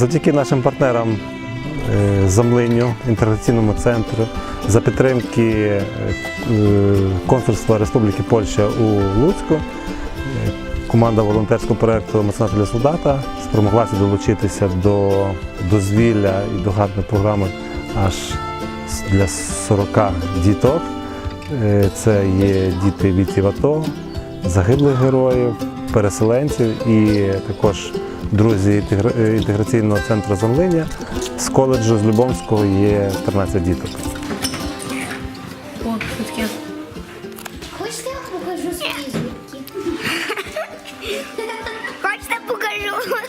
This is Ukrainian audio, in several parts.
Завдяки нашим партнерам е, Замлиню, інтеграційному центру, за підтримки е, консульства Республіки Польща у Луцьку, е, команда волонтерського проєкту «Меценати для солдата спромоглася долучитися до дозвілля і до гарної програми аж для 40 діток. Це є діти віців АТО, загиблих героїв, переселенців і також друзі е, інтеграційного центру Замлиня. З коледжу з Любомського є 13 діток. О, що таке? Хочете я покажу свої звідки? Хочете покажу?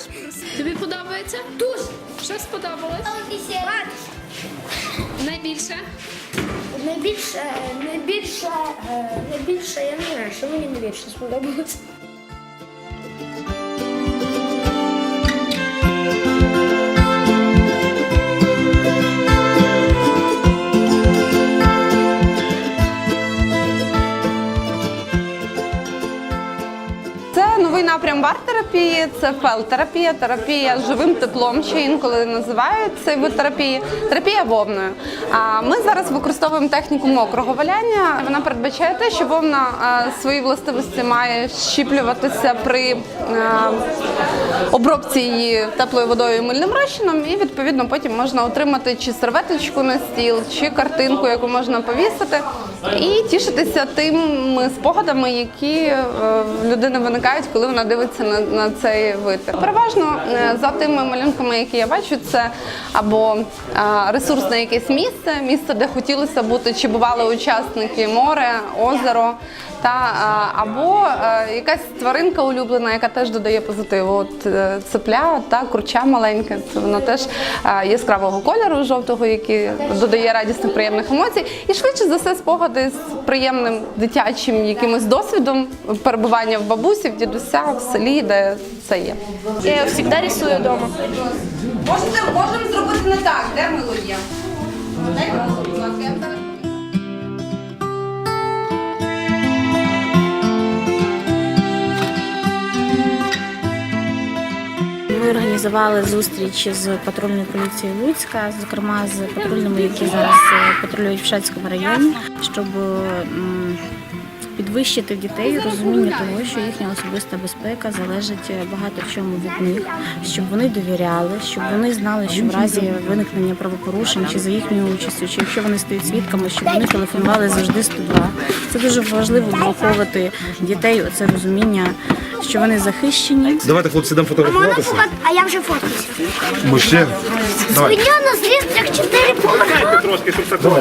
Тобі подобається? Дуже. Що сподобалось? Найбільше? Найбільше, найбільше, е, найбільше, я не знаю, що мені найбільше сподобалось. Новий напрям бар-терапії, це фел-терапія, терапія з живим теплом, ще інколи називають цей вид терапії, терапія вовною. А ми зараз використовуємо техніку мокрого валяння. Вона передбачає те, що вовна е, свої властивості має щіплюватися при е, обробці її теплою водою і мильним розчином, і відповідно потім можна отримати чи серветочку на стіл, чи картинку, яку можна повісити, і тішитися тими спогадами, які е, в людини виникають, коли вона дивиться на, на цей вид. Переважно е, за тими малюнками, які я бачу, це або ресурсне якесь місце, місце, де хотілося бути, чи бували учасники море, озеро. Та або е, якась тваринка улюблена, яка теж додає позитиву. От е, цепля та курча маленьке, це воно теж е, яскравого кольору, жовтого, який додає радісних приємних емоцій. І швидше за все спогади з приємним дитячим якимось досвідом перебування в бабусі, в дідуся, в селі, де це є. Я завжди рисую вдома. Можете можемо зробити не так, де мило є. Організували зустріч з патрульною поліцією Луцька, зокрема з патрульними, які зараз е, патрулюють в Шацькому районі, щоб підвищити дітей розуміння того, що їхня особиста безпека залежить е, багато в чому від них, щоб вони довіряли, щоб вони знали, що в разі виникнення правопорушень чи за їхньою участю, чи якщо вони стають свідками, щоб вони телефонували завжди 102. Це дуже важливо виховувати дітей оце розуміння, що вони захищені. Давайте, хлопці, дам фотографуватися. фото? А я вже фоткаюся. Ми ще. Давай. Свиня на злістях чотири поверха. Трошки, щоб так було.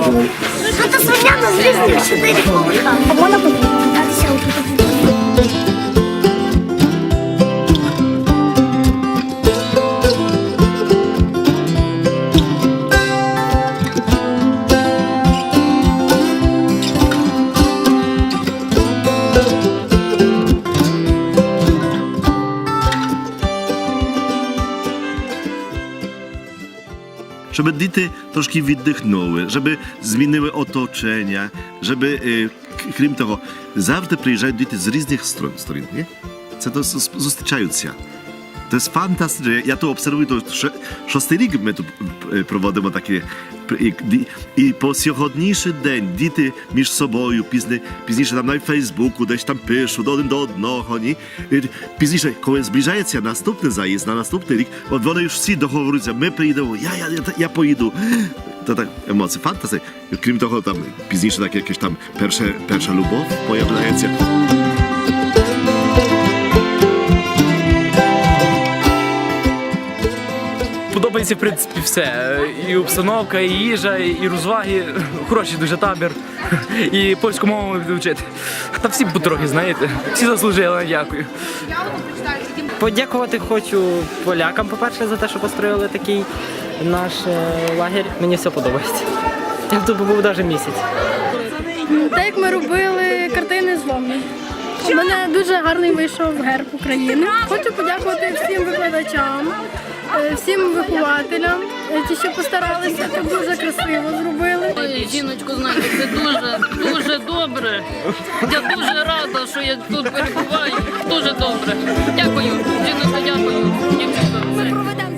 Тут свиня на злістях чотири поверха. А можна подивитися щоб діти трошки віддихнули, щоб змінили оточення, щоб, крім того, завжди приїжджають діти з різних сторон, сторін. Ні? Це то зустрічаються. To jest fantastyczne. Ja tu obserwuję, to sz, szósty lig my tu prowadzimy takie i, i posjochodniejszy dzień, dity między sobą, pizny, późniejsze tam na Facebooku, gdzieś tam piszą, do do dno, oni. Y, późniejsze, kiedy zbliżają się następny zajazd, na następny lig, one już wszyscy dochowują, my przyjdą, ja, ja, ja, ja pojedę. To tak emocje, fantastyczne. Krim toho tam późniejsze takie jakieś tam pierwsze, pierwsza lubow pojawiają się. Подобається, в принципі, все. І обстановка, і їжа, і розваги. Хороший дуже табір. І польську мову буду вчити. Та всі потрохи, знаєте. Всі заслужили, дякую. Подякувати хочу полякам, по-перше, за те, що построїли такий наш е, лагерь. Мені все подобається. Я тут був навіть місяць. Так як ми робили картини з вовни. У мене дуже гарний вийшов герб України. Хочу подякувати всім викладачам, всім вихователям, е, ті, що постаралися, так дуже красиво зробили. Жіночку, знаєте, це дуже, дуже добре. Я дуже рада, що я тут перебуваю. Дуже добре. Дякую. жіночка, дякую. Дівчинка. Проведемо.